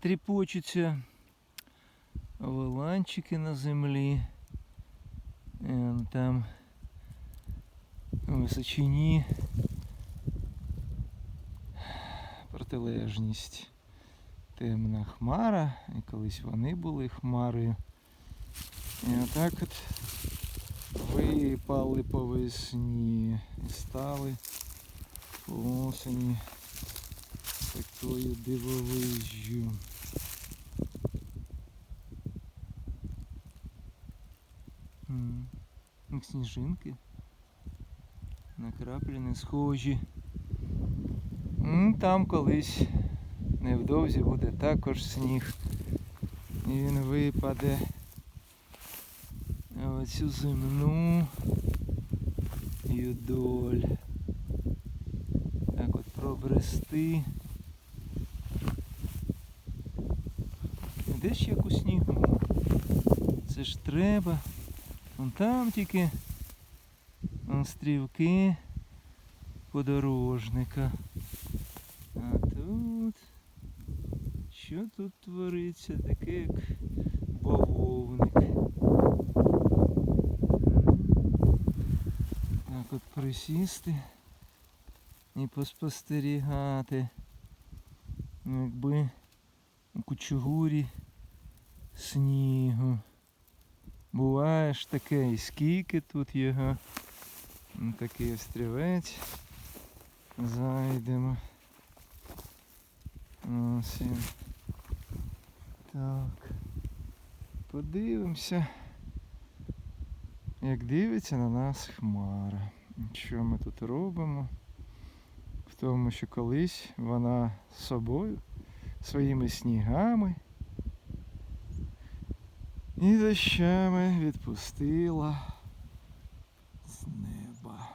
тріпочуться воланчики на землі. І там височині протилежність. Темна хмара, і колись вони були хмарою. І отак от випали по весні і стали по осені такою дивовижжю. Як сніжинки. На краплі не схожі. Там колись невдовзі буде також сніг. І він випаде оцю земну юдоль. Так от пробрести. Де ж як у снігу? Це ж треба. Вон там тільки вон стрілки подорожника. А тут. Що тут твориться? Таке як бавовник. Так от присісти і поспостерігати. Якби у кучугурі снігу. Буває ж таке, і скільки тут його. Ну, Такий острівець. Зайдемо. Ось він. Так. Подивимося. Як дивиться на нас хмара. Що ми тут робимо? В тому, що колись вона з собою, своїми снігами і за відпустила з неба.